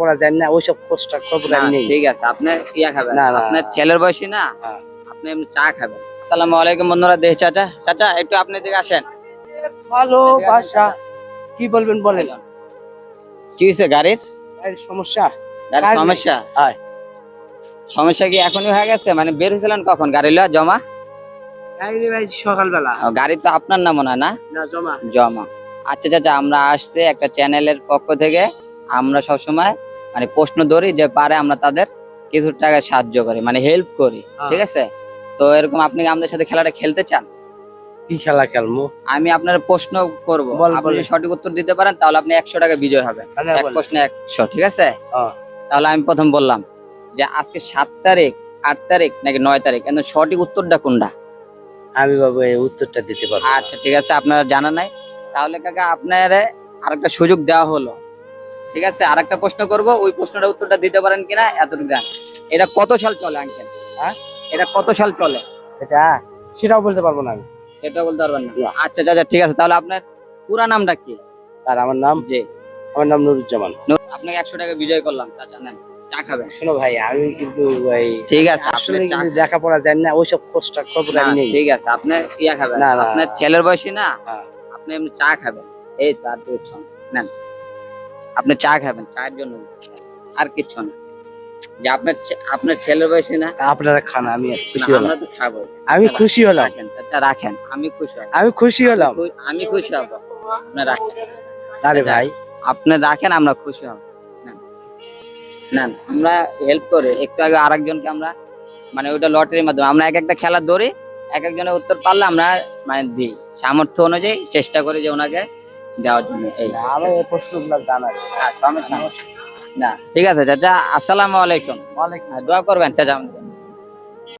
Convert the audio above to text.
পড়া যায় না ওইসব খোঁজটা খবর আমি নেই। ঠিক আছে আপনি ইয়া খাবেন। না, আপনার ছেলের বয়সী না? হ্যাঁ। আপনি এমনি চা খাবেন। আসসালামু আলাইকুম বন্ধুরা দেহ চাচা। চাচা একটু আপনি দিকে আসেন। ভালোবাসা কি বলবেন বলেন? কি হয়েছে গাড়ির? এর সমস্যা? গাড়ির সমস্যা? হয়। সমস্যা কি এখনই হয়ে গেছে? মানে বের হয়েছিলেন কখন? গাড়ি লওয়া জমা? ভাই সকালবেলা। গাড়ি তো আপনার না মনে হয় না? না জমা। জমা। আচ্ছা চাচা আমরা আসছে একটা চ্যানেলের পক্ষ থেকে। আমরা সবসময় মানে প্রশ্ন ধরি যে পারে আমরা তাদের কিছু টাকা সাহায্য করি মানে হেল্প করি হ্যাঁ। ঠিক আছে? তো এরকম আপনি আমাদের সাথে খেলাটা খেলতে চান? কি খেলা খেলব? আমি আপনার প্রশ্ন করব। আপনি সঠিক উত্তর দিতে পারেন তাহলে আপনি একশো টাকা বিজয় হবে। এক বলেন। প্রশ্নে একশো ঠিক আছে? হ্যাঁ। তাহলে আমি প্রথম বললাম যে আজকে সাত তারিখ আট তারিখ নাকি নয় তারিখ? কিন্তু সঠিক উত্তরটা কোনটা? আমি বাবু এই উত্তরটা দিতে পারব আচ্ছা ঠিক আছে আপনারা জানা নাই। তাহলে কাকা আপনার আরেকটা সুযোগ দেওয়া হলো। ঠিক আছে? আরেকটা প্রশ্ন করব। ওই প্রশ্নটা উত্তরটা দিতে পারেন কিনা? এতটুকু দেন এটা কত সাল চলে আঙ্কেল? হ্যাঁ? এটা কত সাল চলে? এটা সেটাও বলতে পারব না আমি। সেটা বলতে পারবেন না? না। আচ্ছা আচ্ছা ঠিক আছে। তাহলে আপনার পুরা নামটা কি? আর আমার নাম? জি। আমার নাম নুরুজ্জামান। আপনাকে একশো টাকা বিজয় করলাম চাচা নেন। চা খাবেন। শোনো ভাই আমি কিন্তু ভাই ঠিক আছে আসলে চা কিন্তু দেখা পড়া যায় না ওইসব খোঁজটা খবর আমি নেই। ঠিক আছে আপনি ইয়া খাবেন। না, না, আপনার ছেলের বয়সী না। আপনি এমনি চা খাবেন। এই তো আর নেন। আপনি চা খাবেন চায়ের জন্য আর কিছু না। যে আপনার আপনার ছেলের বয়সী না আপনারা খান আমি খুশি হলাম। আমরা তো খাব। আমি খুশি হলাম। চাচা রাখেন আমি খুশি আমি খুশি হলাম। আমি খুশি হব। আপনি রাখেন। আরে ভাই। আপনি রাখেন আমরা খুশি হব। না আমরা হেল্প করে একটু আগে আরেকজনকে আমরা মানে ওইটা লটারির মাধ্যমে আমরা এক একটা খেলা ধরি এক একজনের উত্তর পারলে আমরা মানে দিই। সামর্থ্য অনুযায়ী চেষ্টা করি যে ওনাকে দেওয়ার জন্য এই। আমার এই প্রশ্নগুলো জানা হ্যাঁ, সমস্যা না ঠিক আছে চাচা আসসালামু আলাইকুম। ওয়ালাইকুম দোয়া করবেন চাচা।